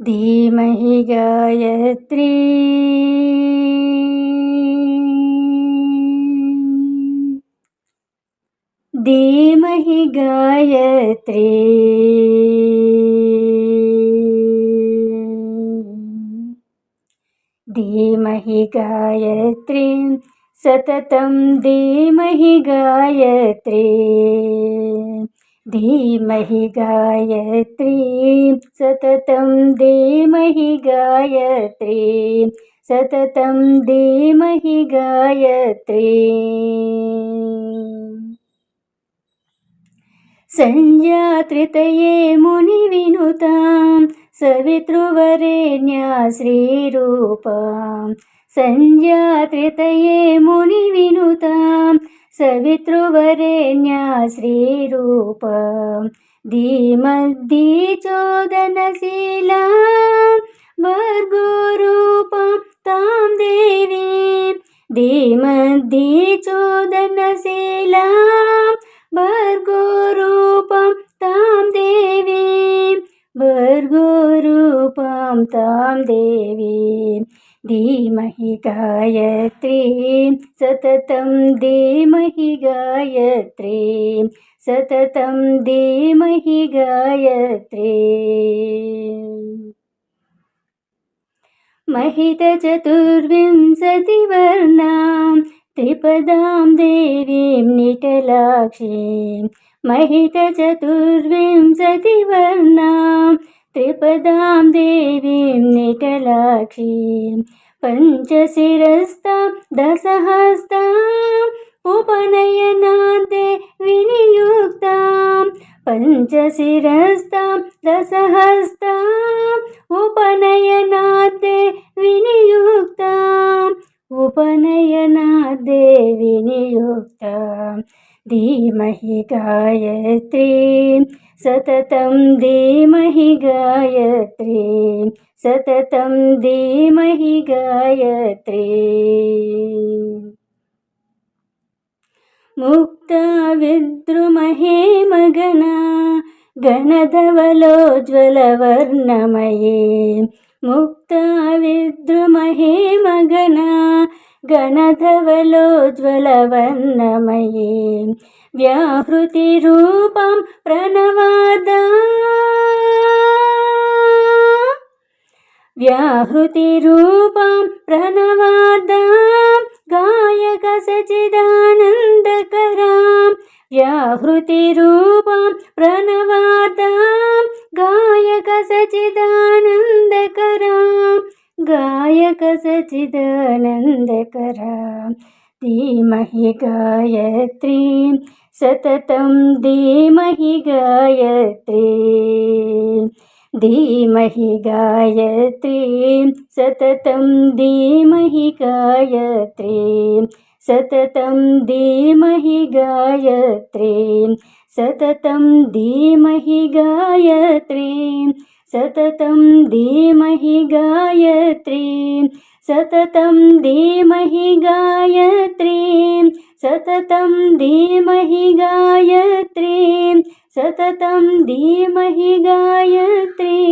धीमहि गायत्री। धीमहि गायत्री। धीमहि गायत्रीं सततं धीमहि गायत्री धीमहि गायत्रीं सततं धीमहि गायत्री सततं धीमहि गायत्री। सञ्जात्रितये मुनिविनुतां सवितृवरेण्या श्रीरूपां सञ्जात्रितये मुनिविनुतां सवितृवरेण्या श्रीरूपा धीमद्दीचोदनशीला भर्गोरूपां तां देवीं। धीमद्दीचोदनशीला भर्गोरूपं तां देवीं। भर्गोरूपं तां देवीं धीमहि गायत्रीं सततं धीमहि गायत्रीं सततं धीमहि गायत्री। महितचतुर्विंशतिवर्णां त्रिपदां देवीं निटलाक्षीं। महितचतुर्विंशतिवर्णां त्रिपदां देवीं निटलाक्षीं पञ्चशिरस्तां दशहस्ताम् उपनयनान्ते विनियुक्तां पञ्चशिरस्तां दशहस्ताम् उपनयनाद्े विनियुक्ताम् गायत्रीं। सततं धीमहि गायत्रीं। सततं धीमहि गायत्री। मुक्ता विद्रुमहे मगना गणधवलोज्ज्वलवर्णमये मुक्ता विद्रुमहे मगना गणधवलोज्ज्वलवर्णमये व्याहृतिरूपं प्रणवादा व्याहृतिरूपां प्रणवादां गायकसचिदानन्दकरां व्याहृतिरूपां प्रणवादां गायकसचिदानन्दकरां। गायकसचिदानन्दकरां धीमहि गायत्रीं सततं धीमहि गायत्री। धीमहि गायत्रीं सततं धीमहि गायत्रीं। सततं धीमहि गायत्रीं सततं धीमहि गायत्रीं सततं धीमहि गायत्रीं। सततं धीमहि गायत्रीं। सततं धीमहि गायत्रीं। सततं धीमहि गायत्री